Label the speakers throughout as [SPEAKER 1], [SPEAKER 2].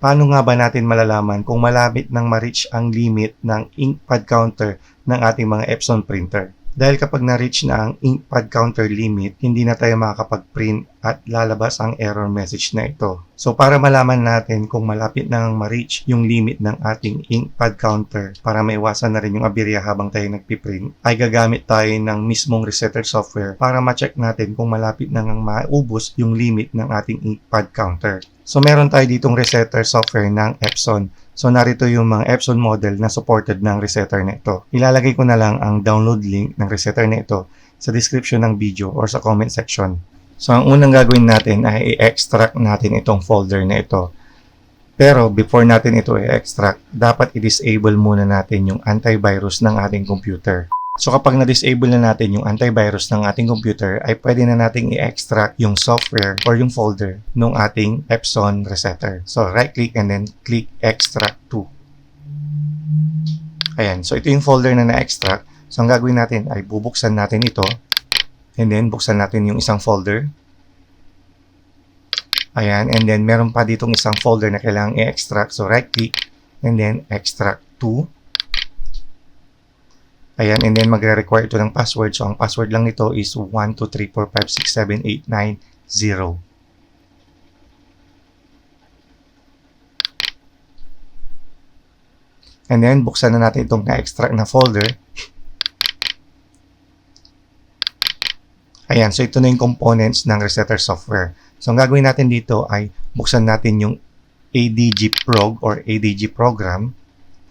[SPEAKER 1] Paano nga ba natin malalaman kung malapit nang ma-reach ang limit ng ink pad counter ng ating mga Epson printer? Dahil kapag na-reach na ang ink pad counter limit, hindi na tayo makakapag-print at lalabas ang error message na ito. So para malaman natin kung malapit na ang ma-reach yung limit ng ating ink pad counter para maiwasan na rin yung aberya habang tayo nagpiprint, ay gagamit tayo ng mismong resetter software para ma-check natin kung malapit na ngang maubos yung limit ng ating ink pad counter. So meron tayo ditong resetter software ng Epson. So narito yung mga Epson model na supported ng resetter na ito. Ilalagay ko na lang ang download link ng resetter na ito sa description ng video or sa comment section. So ang unang gagawin natin ay i-extract natin itong folder na ito. Pero before natin ito i-extract, dapat i-disable muna natin yung antivirus ng ating computer. So kapag na-disable na natin yung antivirus ng ating computer, ay pwede na nating i-extract yung software or yung folder ng ating Epson resetter. So right-click and then click Extract to. Ayan. So ito yung folder na na-extract. So ang gagawin natin ay bubuksan natin ito and then buksan natin yung isang folder. Ayan. And then meron pa ditong isang folder na kailangang i-extract. So right-click and then Extract to. Ayan, and then magre-require ito ng password. So, ang password lang nito is 12345678990. And then, buksan na natin itong na-extract na folder. Ayan, so ito na yung components ng resetter software. So, ang gagawin natin dito ay buksan natin yung ADG Prog or ADG program.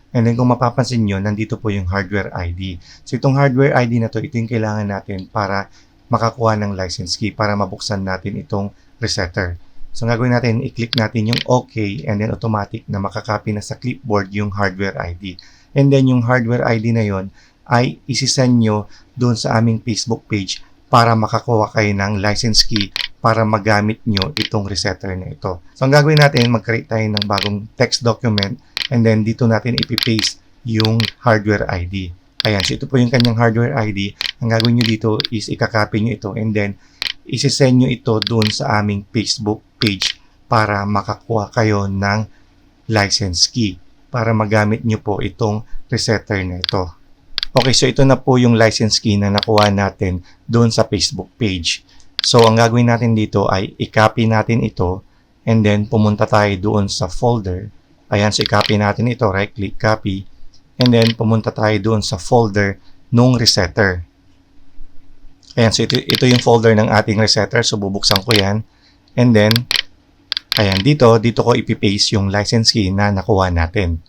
[SPEAKER 1] And then kung mapapansin nyo, nandito po yung hardware ID. So itong hardware ID na to, ito yung kailangan natin para makakuha ng license key para mabuksan natin itong resetter. So ang gagawin natin, i-click natin yung OK and then automatic na makakopy na sa clipboard yung hardware ID. And then yung hardware ID na yon ay isisend nyo doon sa aming Facebook page para makakuha kayo ng license key para magamit nyo itong resetter na ito. So ang gagawin natin, mag-create tayo ng bagong text document and then dito natin ipipaste yung hardware ID. Ayan, so ito po yung kanyang hardware ID. Ang gagawin nyo dito is ikakopy nyo ito and then isisend nyo ito doon sa aming Facebook page para makakuha kayo ng license key para magamit nyo po itong resetter na ito. Okay, so ito na po yung license key na nakuha natin doon sa Facebook page. So, ang gagawin natin dito ay i-copy natin ito and then pumunta tayo doon sa folder Ayan, so i-copy natin ito. Right-click, copy. And then, pumunta tayo doon sa folder nung resetter. Ayan, so ito, ito yung folder ng ating resetter. So, bubuksan ko yan. And then, ayan, dito, dito ko ipipaste yung license key na nakuha natin.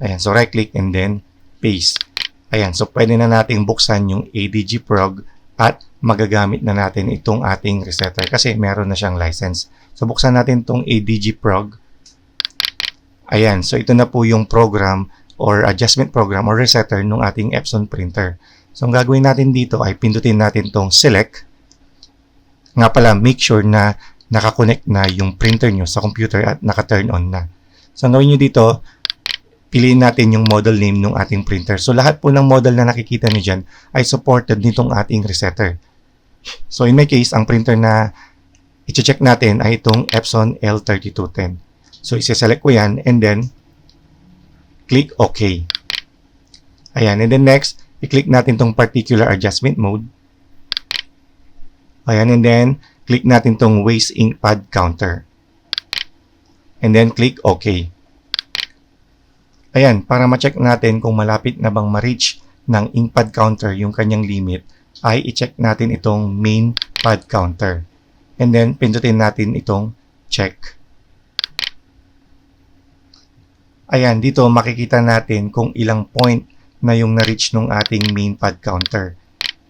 [SPEAKER 1] Ayan, so right-click and then paste. Ayan, so pwede na nating buksan yung ADG Prog at magagamit na natin itong ating resetter kasi meron na siyang license. So, buksan natin itong ADG Prog. Ayan, so ito na po yung program or adjustment program or resetter ng ating Epson printer. So ang gagawin natin dito ay pindutin natin tong select. Nga pala, make sure na nakakonect na yung printer nyo sa computer at naka-turn on na. So ang gawin nyo dito, piliin natin yung model name ng ating printer. So lahat po ng model na nakikita nyo dyan ay supported nitong ating resetter. So in my case, ang printer na i-check natin ay itong Epson L3210. So, isi-select ko yan and then click OK. Ayan. And then next, i-click natin tong particular adjustment mode. Ayan. And then, click natin tong waste ink pad counter. And then, click OK. Ayan. Para ma-check natin kung malapit na bang ma-reach ng ink pad counter yung kanyang limit, ay i-check natin itong main pad counter. And then, pindutin natin itong check. Ayan, dito makikita natin kung ilang point na yung na-reach nung ating main pad counter.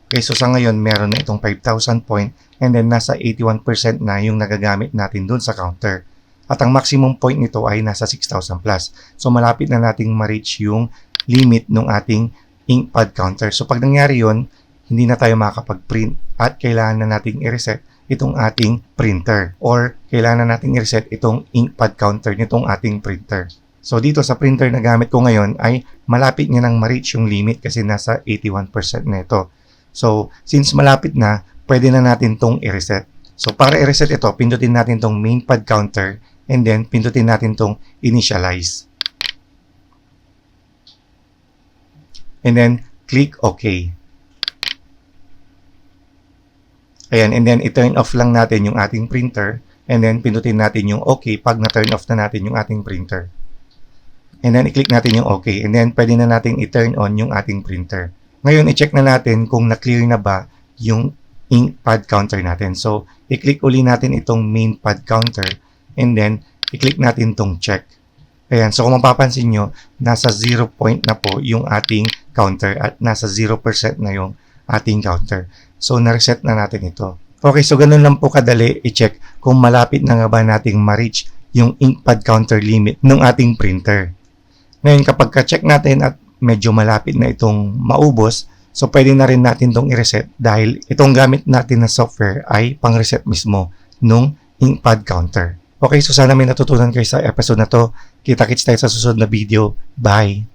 [SPEAKER 1] Okay, so sa ngayon, meron na itong 5,000 point and then nasa 81% na yung nagagamit natin dun sa counter. At ang maximum point nito ay nasa 6,000 plus. So malapit na nating ma-reach yung limit ng ating ink pad counter. So pag nangyari yon hindi na tayo makakapag-print at kailangan na nating i-reset itong ating printer or kailangan na nating i-reset itong ink pad counter nitong ating printer. So dito sa printer na gamit ko ngayon ay malapit niya nang ma-reach yung limit kasi nasa 81% na ito. So since malapit na, pwede na natin tong i-reset. So para i-reset ito, pindutin natin tong main pad counter and then pindutin natin tong initialize. And then click OK. Ayan, and then i-turn off lang natin yung ating printer and then pindutin natin yung OK pag na-turn off na natin yung ating printer. And then i-click natin yung OK and then pwede na natin i-turn on yung ating printer. Ngayon, i-check na natin kung na-clear na ba yung ink pad counter natin. So, i-click uli natin itong main pad counter and then i-click natin itong check. Ayan, so kung mapapansin nyo, nasa 0 point na po yung ating counter at nasa 0% na yung ating counter. So, na-reset na natin ito. Okay, so ganun lang po kadali i-check kung malapit na nga ba nating ma-reach yung ink pad counter limit ng ating printer. Ngayon, kapag ka-check natin at medyo malapit na itong maubos, so pwede na rin natin itong i-reset dahil itong gamit natin na software ay pang-reset mismo nung ink pad counter. Okay, so sana may natutunan kayo sa episode na to. Kita-kits tayo sa susunod na video. Bye!